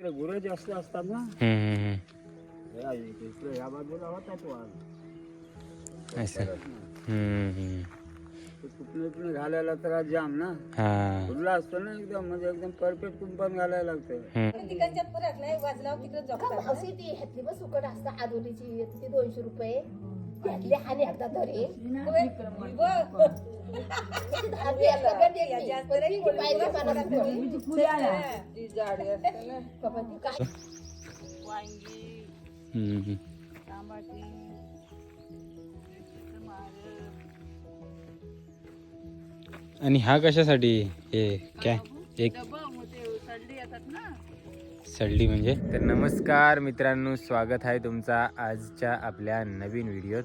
इकडे गुरं जास्त असतात ना हम्म, हम्म, हम्म. या इकडे या बाजूला होतात वाघ असं हम्म, हम्म. ते कुठले कुठले घालायला त्रास जाम ना. हा. असतो ना एकदम म्हणजे एकदम परफेक्ट कुंपण घालायला लागतं हम्म. तिकडच्या परत नाही वाजलाव तिकडे झोपतात अशी ती ह्यातली बस सुकट असतं आदोलीची येते ती दोनशे रुपये. आणि एकदा दहावी वांगी. टमाटी आणि हा कशासाठी? हे काय? एक सडली येतात ना. सडली म्हणजे? तर नमस्कार मित्रांनो स्वागत आहे तुमचा आजच्या आपल्या नवीन व्हिडिओत.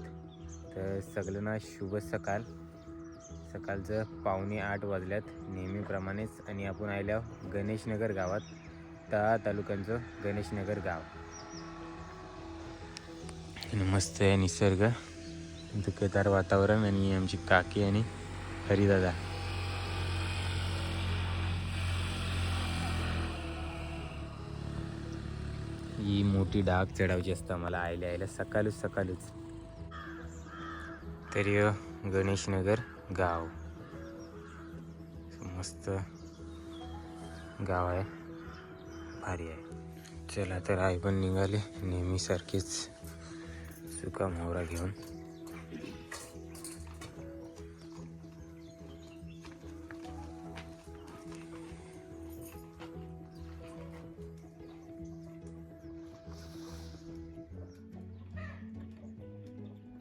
तर सगळ्यांना शुभ सकाळ. सकाळचं पावणे आठ वाजल्यात नेहमीप्रमाणेच आणि आपण आल्या गणेशनगर गावात तळा तालुक्यांचं गणेशनगर गाव. मस्त आहे निसर्ग धुकेदार वातावरण आणि आमची काकी आणि हरिदादा. ही मोठी डाग चढावची असतं मला आयल्या आयल्या सकाळच सकाळच. तरी हो, गणेशनगर गाव. मस्त गाव आहे. भारी आहे. चला तर आई पण निघाले. नेहमीसारखीच सुका मोहरा घेऊन.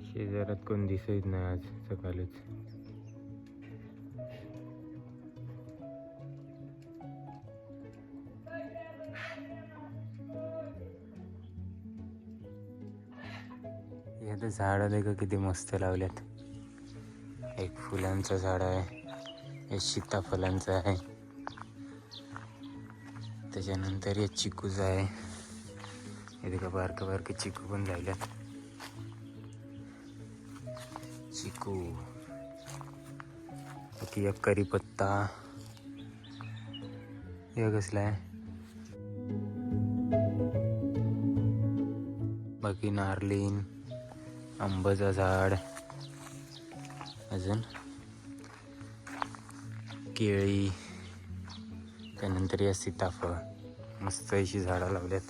शेजारात कोण दिसत नाही आज सकाळीच. यात झाडं देखा किती मस्त लावल्यात. एक फुलांचं झाड आहे एक सीताफलांचं आहे. त्याच्यानंतर एक चिकूचं आहे. हे का बारकं बारकं चिकू पण लावल्यात. चिकू. बाकी एक करीपत्ता हे कसला आहे? बाकी नार्लिन. आंब्याचं झाड. अजून केळी. त्यानंतर या सीताफळ. मस्त अशी झाडं लावल्यात.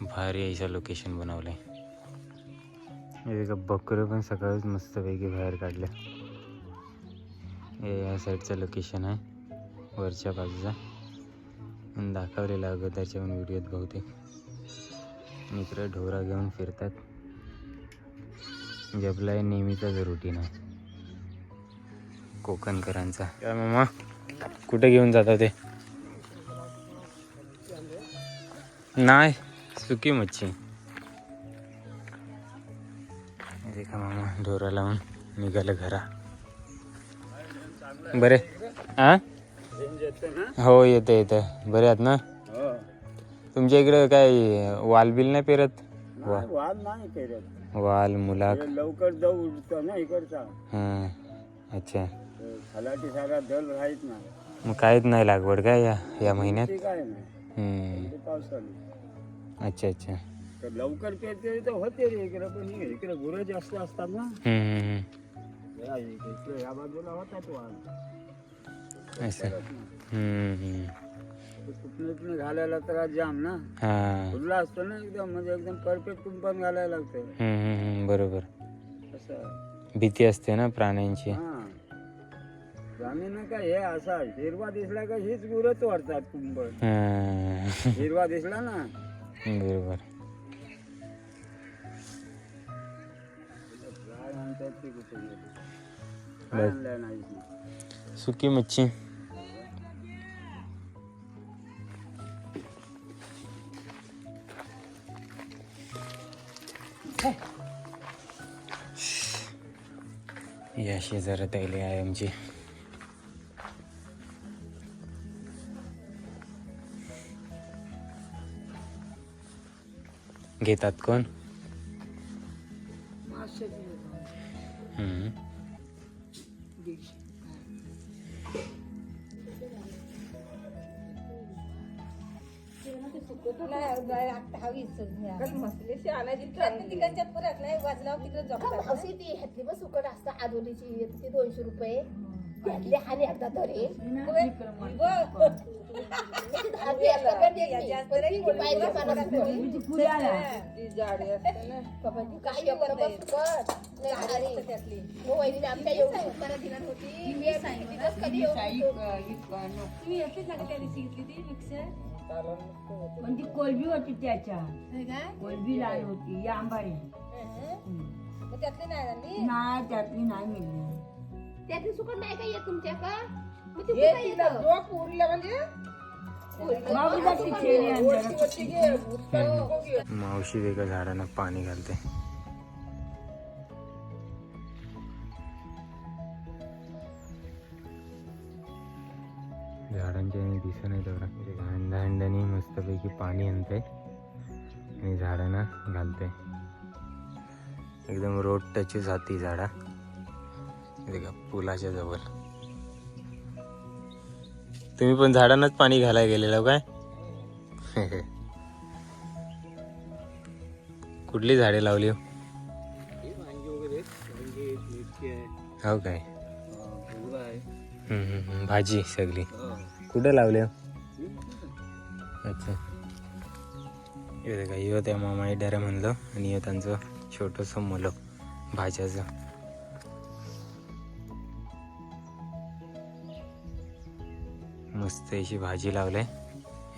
भारी अशा लोकेशन बनवलंय हे का बकरं पण सकाळीच मस्तपैकी बाहेर काढल्या. हे या साईडचं लोकेशन आहे. वरच्या बाजूचा. दाखवलेला अगोदरच्या पण व्हिडिओत बहुतेक. मित्र ढोरा घेऊन फिरतात. जबला हे नेहमीचाच रुटीन आहे. कोकणकरांचा. काय मामा कुठे घेऊन जाता ते? नाही सुकी मच्छी. हे का मामा ढोरा लावून निघालं घरा. बरे. हा येते ना हो येतं येतं बरे आहात ना? हो. तुमच्या इकडं काय वाल बिल नाही पेरत? वाद नाही करत वाल मुलाक लवकर जाऊ उठतो ना इकडचा. हां अच्छा. खलाटी सारा दल राहत ना मग काहीच नाही लागवड काय या या महिन्यात? ते काय नाही. हम्म. ते अच्छा अच्छा. तर लवकर पेरते तर होते रे इकडे पण हे इकडे गुरं जास्त असतात ना. हम्म, हम्म, हम्म. या इकडे या बाजूला होतात वाघ असं हम्म, हम्म. कुठले घालायला त्रास जाम ना। हां। असतो ना एकदम म्हणजे एकदम परफेक्ट कुंपण घालायला लागतं हम्म, हम्म, हम्म. बरोबर। असं भीती असते ना प्राण्यांची। हा। जामीन काय हे असा हिरवा दिसला का हीच गुरच वाढतात कुंपण. हां. हिरवा दिसला ना. बरोबर. काय ते कुठे गेले? काय सुकी मच्छी. या शेजारात आले आहे आमची. घेतात कोण? हम्म. मसलेशी आणायची तिकडच्यात पुरात नाही वाजलाव तिकडे अशी ती ह्यातली पण सुकट असतं आदोलीची येते ती दोनशे रुपये. त्यातली आणि एकदा तरी. हो, वहिनीने आमच्या पण ती कोलबी होती त्याच्या कोलबी लाल होती या आंबारी मग त्यातली नाही झाली नाही त्यातली नाही मिळली त्यातली सुकट नाही काय येत तुमच्या का? मग ते कुठं येतं? बाबूला ती खेळली अंधारात. मावशी वेगळ्या झाडांना पाणी घालते. झाडांच्या नाही तेवढा. हंडा हंड्याने मस्तपैकी पाणी आणते आणि झाडांना घालते एकदम रोड टचच हाती झाडा. हे का पुलाच्या जवळ. तुम्ही पण झाडांनाच पाणी घालायला गेलेलं काय? कुठली झाडे लावली हो? हो काय? हम्म, हम्म, हम्म. भाजी सगळी. कुठे लावले? अच्छा. हे का यो त्या मामा डेरा म्हणलं आणि यो त्यांचं छोटंसं मुलं भाज्याचं मस्त अशी भाजी लावलाय.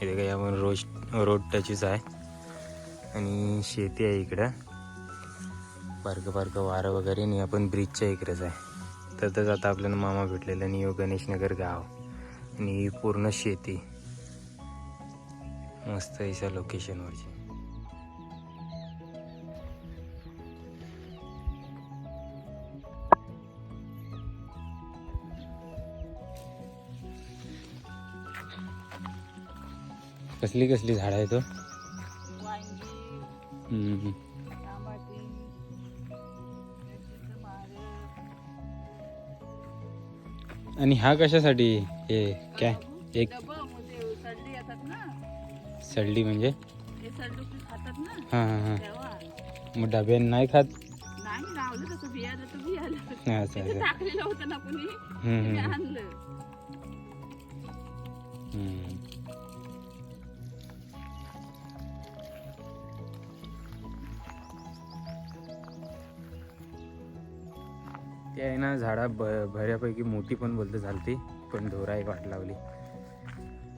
हे काय आपण रोज रोड टचच आहे. आणि शेती आहे इकडं. बारकं बारकं वारं वगैरे आणि आपण ब्रिजच्या इकडेच आहे. तसंच आता आपल्याला मामा भेटलेला आणि यो गणेशनगर गाव. आणि ही पूर्ण शेती. मस्त अशा लोकेशनवरची कसली कसली झाडं आहे आणि हा कशासाठी? हे काय? एक सडली म्हणजे ना? हां हां हां मग डब्यान नाही खात? तसं ते आहे ना झाडा ब बऱ्यापैकी मोठी पण बोलतं झालती पण धोरा एक वाट लावली.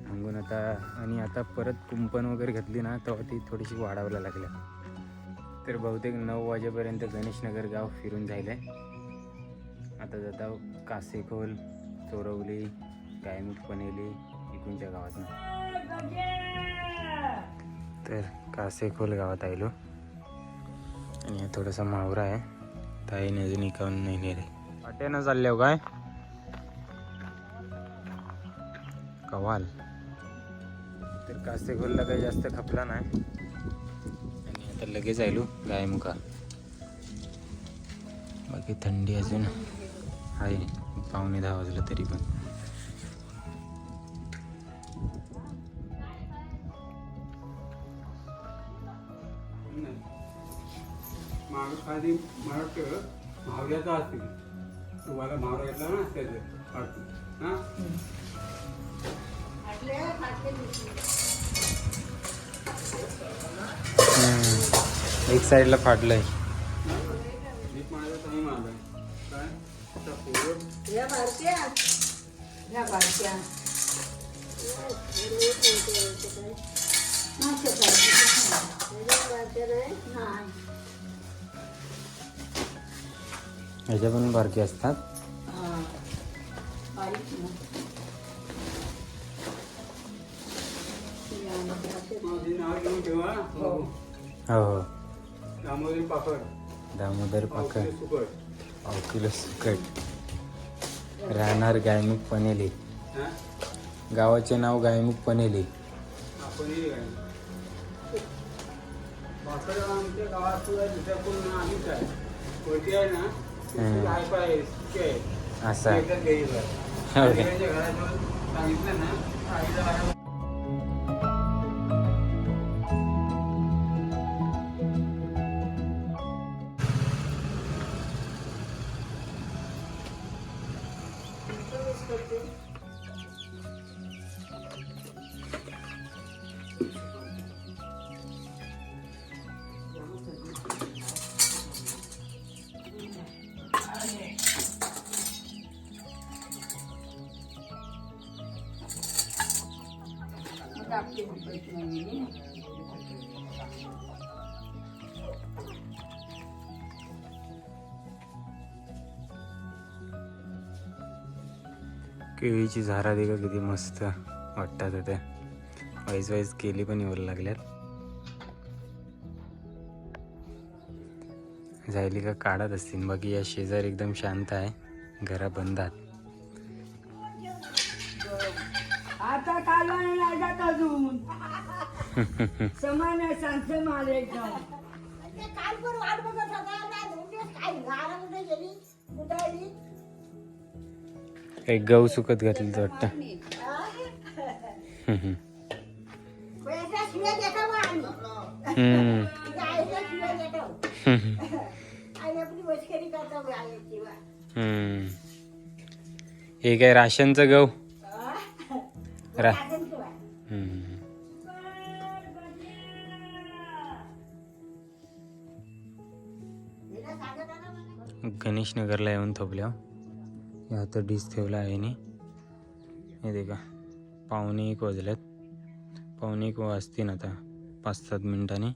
म्हणून आता आणि आता परत कुंपण वगैरे घेतली ना तेव्हा ती थोडीशी वाढावला लागल्या. तर बहुतेक नऊ वाजेपर्यंत गणेशनगर गाव फिरून जायला आता जाता कासेखोल चोरवली गायमुख पनेली इकडूनच्या गावात तर कासेखोल गावात आलो आणि हा थोडासा मावरा आहे. ताईने अजून नाही नेले? वाट्यानं चालले हो काय? कवाल तर कासेखोलला काही जास्त खपला नाही. आणि आता लगेच आलो गायमुखा. बाकी थंडी अजून आहे. पावणे दहा वाजलं तरी पण. मला वाटतं मावऱ्याचा असतील तुम्हाला मावरा घेतला ना त्याचं काढतो हां? हम्म. एक साईडला फाटलंय एक ह्याच्या पण बारके असतात. हो. हो. हो. दामोदरी पापड दामोदर किलो सुकट. राहणार गायमुख पनेली. हां? गावाचे नाव गायमुख पनेली. आपण हे काय पापड आमच्या गावात असं आहे. केळीची झारा दे किती मस्त वाटतात होत्या वाईज वाईज केली पण येऊ लागल्यात. जायली का काढत असतील. बाकी या शेजार एकदम शांत आहे. घरा बंदात आता जात अजून समान आहे सांगते मला एकदम वाट बघत काय घरामध्ये गेली गहू सुकत घातलं वाटतं. शिवाय हम्म. हे काय राशनचं गहू? रा गणेशनगरला गणेश नगरला येऊन थोपल्या हो. या आता डिश ठेवला आहे नी. हे दे का एक वाजल्यात पाहुणे एक वाजतील आता पाच सात मिनिटांनी.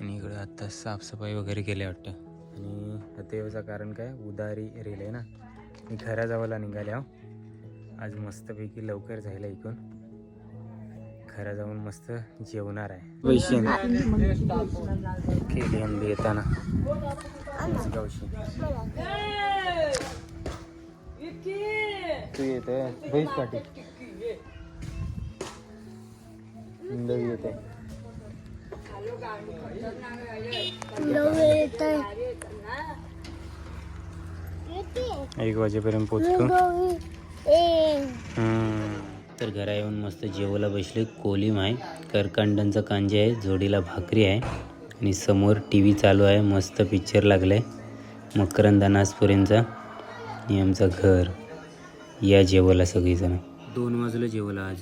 आणि इकडं आत्ता साफसफाई वगैरे केली वाटतं. आणि आता कारण काय? उदारी रेल आहे ना. मी घराजवळला निघाल्या हो. आज मस्तपैकी लवकर जायला ऐकून घरा जाऊन मस्त जेवणार आहे. पैसे केली आणली येताना. तू येते. बैस पाठी. इंदवी येते. एक वाजेपर्यंत पोचतो हम्म. तर घरा येऊन मस्त जेवायला बसले कोलीम आहे करकांडांचा कांजे आहे जोडीला भाकरी आहे आणि समोर टी व्ही चालू आहे मस्त पिक्चर लागलं आहे मकरंद नासपुरेंचा आणि आमचं घर. या जेवायला सगळीजण. दोन वाजलं जेवायला आज.